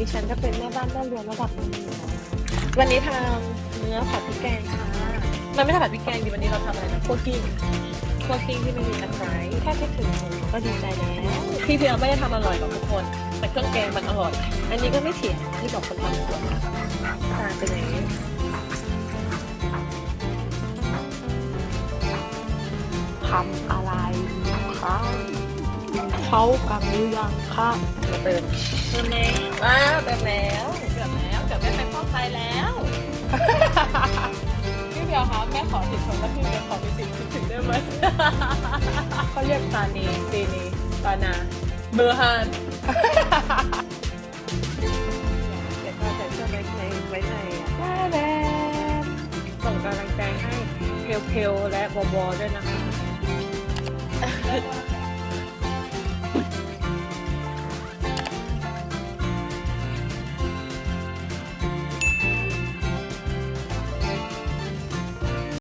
ดิฉันก็เป็นแม่บ้านแม่เรือนระดับหนึงอยู่นะวันนี้ทำเนื้อผัดพริกแกงค่ะ มันไม่ใช่ผัดพริกแกงดิวันนี้เราทำอะไรนะคั่วกิ้งคั่วกิ้งที่ไม่มีตะไคร้แค่คิดถึงหมูก็ดีใจแล้วพี่เพียวไม่ได้ทำอร่อยหรอกทุกคน แต่เครื่องแกงมันอร่อย อันนี้ก็ไม่เถียงที่บอกคนทำสวยตาเป็นอย่างนี้ทำอะไรคะเขากันหรือยังคะมาเติมเติมแล้ว ว้าวเติมแล้วเกือบแล้วเกือบได้ไปฟอกไตแล้วพี่เพียวคะแม่ขอติดชมแล้วพี่เพียวขอมีสิ่งคิดถึงได้ไหมเขาเรียกตานีตีนีตานาเบอร์ฮานเดี๋ยวก็จะเชื่อไว้ในไว้ในว่าแล้วส่งกำลังใจให้เพลๆและบอบอด้วยนะคะ